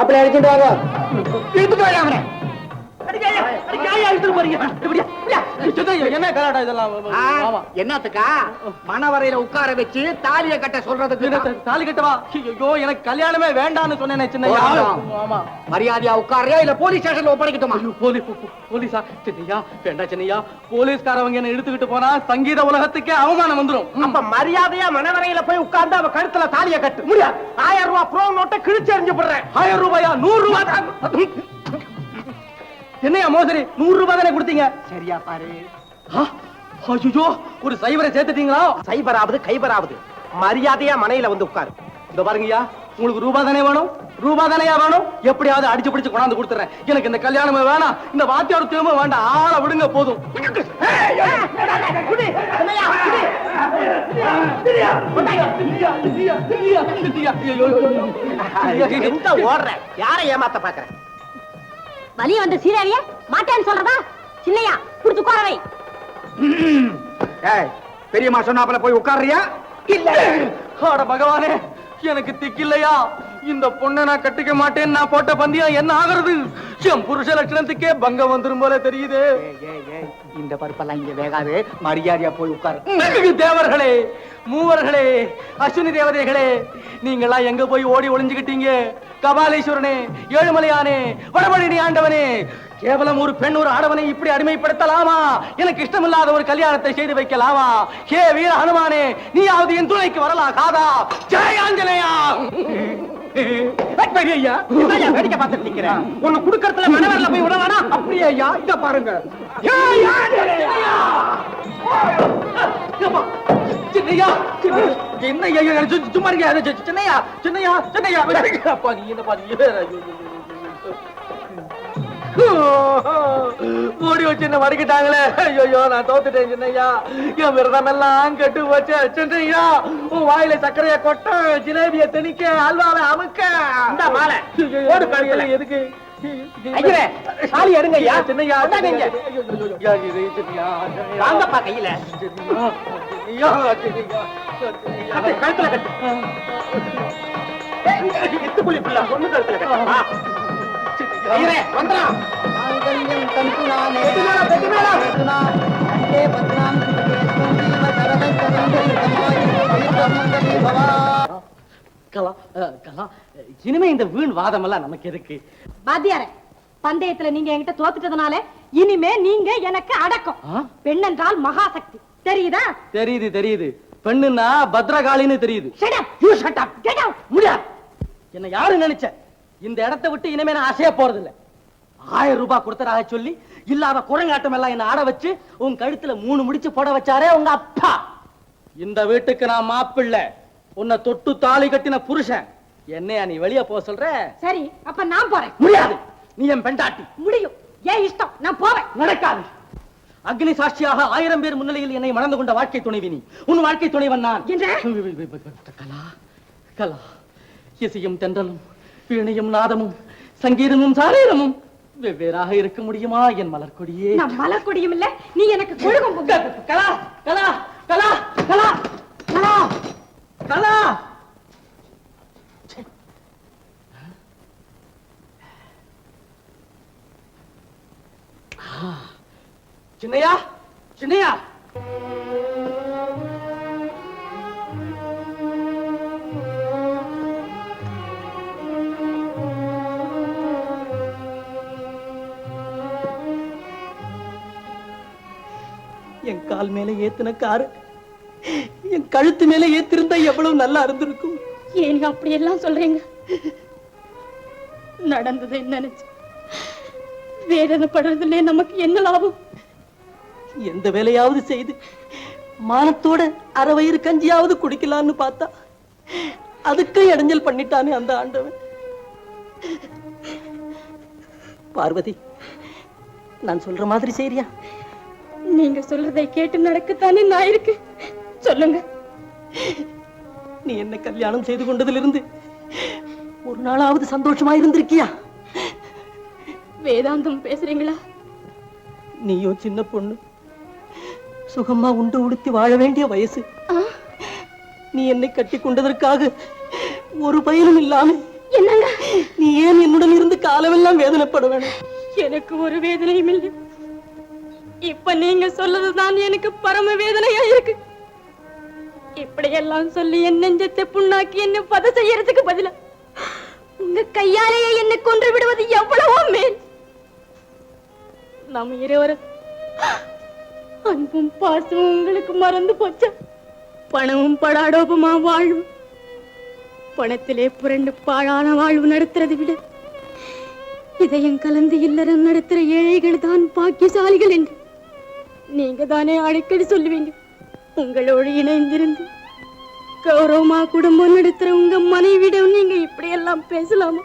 அப்படி அழைச்சிட்டு வாங்க. இழுத்துட்டு வாங்க அவனை. அடிக்காயா அடிக்காயா இழுத்துட்டு போறீங்க. இப்படியா இப்படியா? என்ன கலாட்டா இதெல்லாம் என்னத்துக்கா? மணவரையில உட்கார வச்சு தாலிய கட்ட சொல்றதுக்கு. தாலி கட்டவா? ஐயோ எனக்கு கல்யாணமே வேண்டாம்னு சொன்னேனே சின்ன வேண்டாம். ஆமா. மரியாதையா உட்காரியா இல்ல போலீஸ் ஸ்டேஷன்ல ஒப்படைக்கட்டுமா? ஐயோ, போலி போ- போ- போலீஸா? சின்னையா வேண்டாம் சின்னையா. போலீஸ்காரவங்க என்ன எடுத்துக்கிட்டு போனா சங்கீத உலகத்துக்கே அவமானம் வந்துரும். அப்ப மரியாதையா மனவரையில போய் உட்கார்ந்து அவ கழுத்துல தாலிய கட்டு. முடியாது ஆயிரம் ரூபாய் ப்ரோ நோட்டை கிழிச்சு எறிஞ்சு போடுறேன். ஆயிரம் ரூபாயா? நூறு ரூபாய் தான். என்னையா மோசடி? நூறு ரூபாய் தானே கொடுத்தீங்க? சரியா பாரு. ஐயோ ஒரு சைவரை சேர்த்துட்டீங்களா? சைபராவது கைபராவது மரியாதையா மனையில வந்து உட்காரு. இந்த பாருங்கய்யா உங்களுக்கு ரூபா தானே வேணும்? ரூபா தானேயா வேணும்? எப்படியாவது அடிச்சு பிடிச்சு கொண்டாந்து கொடுத்துறேன். எனக்கு இந்த கல்யாணமே வேணாம். இந்த வாத்தியார் திரும்ப வேண்டாம். ஆளை விடுங்க போதும். ஓடுற? யாரை ஏமாத்த பாக்குற வலிய வந்த சீராவிய மாட்டேன்னு சொல்றதா? சின்னையா குடுத்து கோரவை ஏய், பெரியம்மா சொன்னாப்புல போய் உட்கார்றியா? அட பகவானே எனக்கு திக்கில்லையா? இந்த பொண்ணை நான் கட்டிக்க மாட்டேன்னு நான் போட்ட பந்தயம் என்ன ஆகுறது? என் புருஷ லட்சணத்துக்கே பங்கம் வந்துரும் போல தெரியுது. இந்த பருப்பெல்லாம் இங்க வேகாது. மரியாதையா போய் உட்காரு. தேவர்களே மூவர்களே அஸ்வினி தேவதைகளே நீங்கெல்லாம் எங்க போய் ஓடி ஒளிஞ்சுக்கிட்டீங்க? கபாலீஸ்வரனே ஏழுமலையானே வடபழனி ஆண்டவனே கேவலம் ஒரு பெண் ஒரு ஆடவனை இப்படி அடிமைப்படுத்தலாமா? எனக்கு இஷ்டமில்லாத ஒரு கல்யாணத்தை செய்து வைக்கலாமா? ஹே வீர ஹனுமானே நீயாவது என் துணைக்கு வரலாம் காதா ஜெய ஆஞ்சநேயா ஐயா என்னய்யா வேடிக்கை பார்த்துட்டு நிக்கிற ஒண்ணு குடுக்கறதுல மனவரில் போய் விட அப்படியே ஐயா இத பாருங்க சின்னையா என்ன ஐயா, ஐயா, சும்மா இருங்க அது சி- சின்னையா சின்னையா சின்னையா அப்பா என்ன பாதி ஓடி வச்சு என்ன வடிக்கிட்டாங்களே ஐயோ நான் தோத்துட்டேன் சின்னையா. என் விரதம் எல்லாம் கெட்டு போச்சு சின்னையா. உன் வாயில சர்க்கரைய கொட்ட ஜிலேபிய திணிக்க அல்வாவை அமுக்க. இந்தா மாலை. எதுக்கு? ஐயரே, தாலி எடுங்க ஐயா. சின்னையா வாங்கப்பா கையில. கழுத்துல கட்டு. ஒண்ணு கழுத்துல கட்டு. கலா அஹ், கலா இனிமே இந்த வீண் வாதம் எல்லாம் நமக்கு எதுக்கு? வாத்தியாரே பந்தயத்துல நீங்க என்கிட்ட தோத்துட்டதுனால இனிமே நீங்க எனக்கு அடக்கம். ஆ? பெண் என்றால் மகாசக்தி. தெரியுதா? தெரியுது தெரியுது. பெண்ணுன்னா பத்ரகாளின்னு தெரியுது. என்ன யாரு நினைச்ச? இந்த இடத்தை விட்டு இனிமே நான் அசைய போறது இல்ல ஆயிரம் ரூபாய் கொடுத்ததாக சொல்லி இல்லாத குரங்காட்டம் எல்லாம் என்ன ஆட வச்சு உன் கழுத்துல மூணு முடிச்சு போட வச்சாரே உங்க அப்பா. இந்த வீட்டுக்கு நான் மாப்பிள்ளை. உன்னை தொட்டு தாலி கட்டின புருஷன். என்னையா நீ வெளிய போக சொல்ற? சரி அப்ப நான் போறேன். முடியாது. நீ என் பெண்டாட்டி. முடியும். ஏன் இஷ்டம்? நான் போவேன். நடக்காது. அக்னி சாட்சியாக ஆயிரம் பேர் முன்னிலையில் என்னை மணந்து கொண்ட வாழ்க்கை துணைவி நீ. உன் வாழ்க்கை துணைவன் நான்? கலா கலா. இசையும் தென்றலும். வீணையும் நாதமும் சங்கீதமும் சாரீரமும் வெவ்வேறாக இருக்க முடியுமா என் மலர்கொடியே நான் மலர்கொடியும் இல்ல நீ எனக்கு கொழுகும். கலா கலா கலா கலா கலா கலா. சின்னையா சின்னையா என் கால் மேல ஏத்தின காரு. என் கழுத்து மேல ஏத்திருந்தா எவ்வளவு நல்லா இருந்திருக்கும். ஏன் அப்படி எல்லாம் சொல்றீங்க? நடந்ததை நினைச்சு. வேதனைப்படுறதுல நமக்கு என்ன லாபம்? எந்த வேலையாவது செய்து மானத்தோட அரை வயிறு கஞ்சியாவது குடிக்கலாம்னு பார்த்தா அதுக்கும் இடைஞ்சல் பண்ணிட்டானே அந்த ஆண்டவன். பார்வதி நான் சொல்ற மாதிரி செய்றியா? நீங்க சொல்றதை கேட்டு நடக்கத்தானே நான் இருக்கேன் சொல்லுங்க. நீ என்ன கல்யாணம் செய்து கொண்டதிலிருந்து ஒரு நாளாவது சந்தோஷமா இருந்திருக்கியா? வேதாந்தம் பேசுறீங்களா? நீயோ சின்ன பொண்ணு. சுகமா உண்டு உடுத்தி வாழ வேண்டிய வயசு. நீ என்னை கட்டி கொண்டதற்காக ஒரு பயனும் இல்லாம என்ன என்னங்க? நீ ஏன் என்னுடன் இருந்து காலமெல்லாம் வேதனைப்பட வேணும்? எனக்கு ஒரு வேதனையும் இல்லை. இப்ப நீங்க சொல்லதுதான் எனக்கு பரம வேதனையா இருக்கு. இப்படியெல்லாம் சொல்லி என் நெஞ்சத்தை புண்ணாக்கி என்ன பத செய்யறதுக்கு பதிலா உங்க கையாலேயே என்னை கொன்று விடுவது எவ்வளவோ மேல். நம்ம இருவரும் அன்பும் பாசமும் உங்களுக்கு மறந்து போச்சா பணமும் படாடோபமா வாழ்வு பணத்திலே புரண்டு பாழான வாழ்வு நடத்துறதை விட இதயம் கலந்து இல்லறம் நடத்துற ஏழைகள் தான் பாக்கியசாலிகள் என்று நீங்க தானே அடிக்கடி சொல்லுவீங்க. உங்களோடு இணைந்திருந்து கௌரவமா குடும்பம் நடத்துற உங்க மனைவிடம் நீங்க இப்படி எல்லாம் பேசலாமா?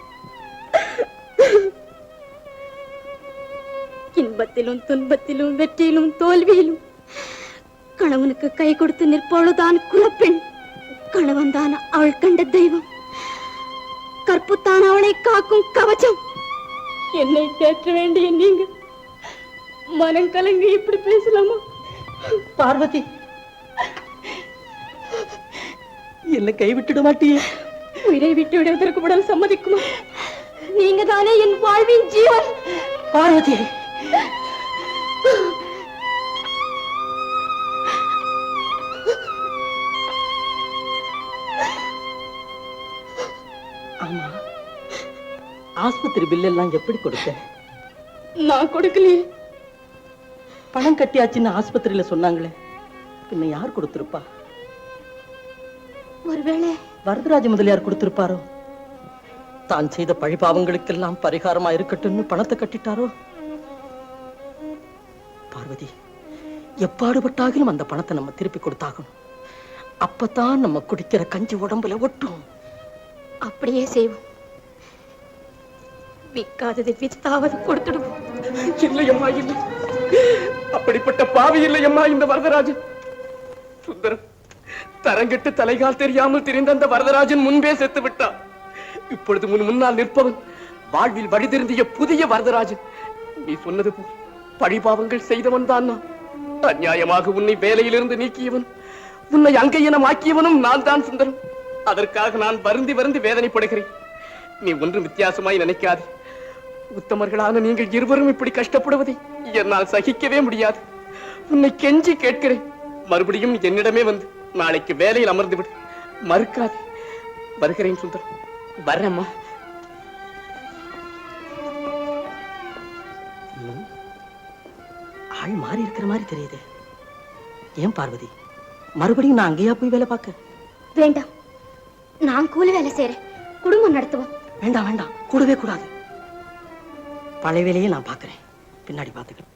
இன்பத்திலும் துன்பத்திலும் வெற்றியிலும் தோல்வியிலும் கணவனுக்கு கை கொடுத்து நிற்பவளுதான் குலப்பெண். கணவன் தான் அவள் கண்ட தெய்வம். கற்புத்தான் அவளை காக்கும் கவச்சம் என்னை தேற்ற வேண்டிய நீங்கள் மனம் கலங்கி இப்படி பேசலாமா? பார்வதி. என்னை கைவிட்டுட மாட்டியே. உயிரை விட்டு விடுவதற்கு உடல் சம்மதிக்குமா? நீங்க தானே என் வாழ்வின் ஜீவன். பார்வதி. ஆமா ஆஸ்பத்திரி பில் எல்லாம் எப்படி கொடுத்த நான் கொடுக்கலையே. பணம் கட்டியாச்சுன்னு ஆஸ்பத்திரியில சொன்னாங்களே. பின்ன யார் கொடுத்திருப்பா? ஒருவேளை வரதராஜ முதலியார் கொடுத்திருப்பாரோ? தான் செய்த பழிபாவங்களுக்கெல்லாம் பரிகாரமா இருக்கட்டும்னு பணத்தை கட்டிட்டாரோ? பார்வதி எப்பாடுபட்டாகிலும் அந்த பணத்தை நம்ம திருப்பி கொடுத்தாகணும். அப்பதான் நம்ம குடிக்கிற கஞ்சி உடம்புல ஒட்டும். அப்படியே செய்வோம். விற்காததை வித்தாவது கொடுத்துடுவோம். இல்லையம்மா இல்லை. அப்படிப்பட்ட பாவி இல்லையம்மா இந்த வரதராஜன். சுந்தரம் தரங்கெட்டு தலைகால் தெரியாமல் திரிந்த அந்த வரதராஜன் முன்பே செத்து விட்டான். இப்பொழுது முன் முன்னால் நிற்பவன் வாழ்வில் வழிதிருந்திய புதிய வரதராஜன். நீ சொன்னது போல் பழிபாவங்கள் செய்தவன் தான் நான். அநியாயமாக உன்னை வேலையிலிருந்து நீக்கியவன் உன்னை அங்கையனம் ஆக்கியவனும் நான் தான் சுந்தரம். அதற்காக நான் வருந்தி வருந்தி வேதனைப்படுகிறேன். நீ ஒன்றும் வித்தியாசமாய் நினைக்காதே. உத்தமர்களான நீங்கள் இருவரும் இப்படி கஷ்டப்படுவதை என்னால் சகிக்கவே முடியாது. உன்னை கெஞ்சி கேட்கிறேன். மறுபடியும் என்னிடமே வந்து நாளைக்கு வேலையில் அமர்ந்து விடு மறுக்காதே. வருகிறேன் சுந்தரம். வர்றேம்மா ஆள் மாறி இருக்கிற மாதிரி தெரியுது. ஏன் பார்வதி? மறுபடியும் நான் அங்கேயா போய் வேலை பார்க்க? வேண்டாம். நான் கூலி வேலை செய்யறேன் குடும்பம் நடத்துவோம். வேண்டாம் வேண்டாம். கூடவே கூடாது. பழைய வேலையை நான் பார்க்கிறேன். பின்னாடி பார்த்துக்கிறேன்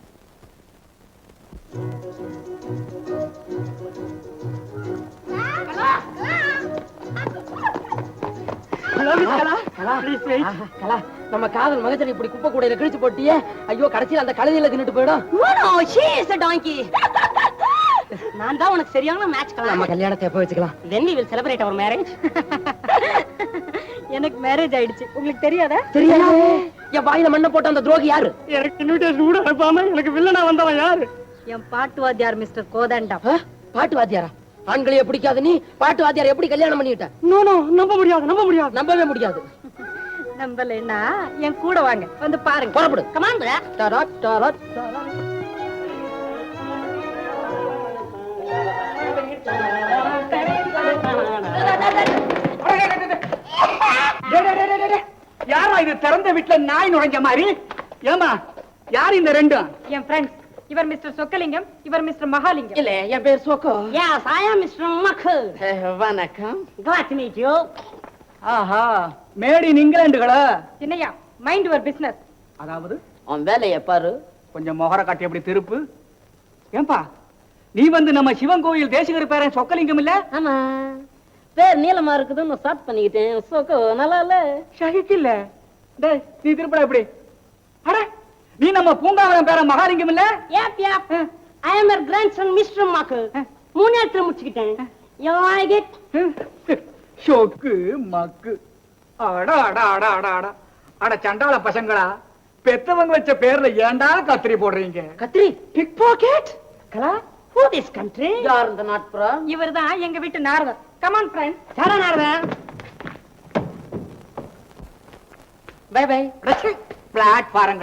நம்ம காதல் மகஜனை இப்படி குப்பை கூடையில கிழிச்சு போட்டியே. ஐயோ கடைசியில் அந்த கழுதியில தின்னுட்டு போயிடும். நான் தான் உனக்கு சரியான மேட்ச் நம்ம கல்யாணத்தை எப்போ வச்சுக்கலாம்? Then we will celebrate our marriage. எனக்கு மேரேஜ் ஆயிடுச்சு. உங்களுக்கு தெரியாதா? தெரியாது. என் வாயில மண்ணை போட்ட அந்த துரோகி யாரு? எனக்கு இன்விடேஷன் கூட அனுப்பாம எனக்கு வில்லனா வந்தவன் யாரு? என் பாட்டு வாத்தியார் மிஸ்டர் கோதண்டம். ஆ? பாட்டு வாத்தியாரா ஆண்களையே பிடிக்காத நீ பாட்டு வாத்தியார் எப்படி கல்யாணம் பண்ணிட்ட? நோ நோ நம்ப முடியாது நம்ப முடியாது. நம்பவே முடியாது. நம்பலைன்னா என் கூட வாங்க வந்து பாருங்க. புறப்படு. கமான் டாரா, டாரா, டாரா. யாரா இது திறந்த வீட்டுல நாய் நுழைஞ்ச மாதிரி? ஏமா யார் இந்த ரெண்டும் என் ஃப்ரெண்ட்ஸ் இவர் மிஸ்டர் சொக்கலிங்கம் இவர் மிஸ்டர் மகாலிங்கம். இல்ல என் பேர் Choko. Yes, I am Mr. Makhu. வணக்கம். Glad to meet you. ஆஹா மேட் இன் இங்கிலாந்துகளா சின்னையா மைண்ட் யுவர் பிசினஸ் அதாவது? உன் வேலையை பாரு. கொஞ்சம் மொகர காட்டி எப்படி திருப்பு. ஏன்பா நீ வந்து நம்ம சிவன் கோயில் தேசிகர் பேரன் சொக்கலிங்கம் இல்ல? ஆமா. பேர் நீளமா இருக்குதுன்னு ஸ்டார்ட் பண்ணிக்கிட்டேன். சோக்கோ நல்லா இல்ல? சகிக்கு இல்ல டேய் நீ திருப்படா எப்படி அட நீ நம்ம பூங்காவனம் பேரன் மகாலிங்கம் இல்ல? Yep, yep. I am your grandson, Mr. Makhu. மூணு இடத்துல முடிச்சுக்கிட்டேன். You like it? சொக்கு மக்கு. அட அட அட அட அட. அட சண்டாள பசங்களா. பெத்தவங்க வச்ச பேர்ல ஏன்டா கத்திரி போடுறீங்க? கத்திரி? பிக் பாக்கெட் கலா who this country? யார் இந்த நாட்புறா இவர்தான் எங்க வீட்டு நாரதர் கம் ஆன் ஃப்ரெண்ட் சரணாரதன் பை பை பிளாட்ஃபாரங்கள்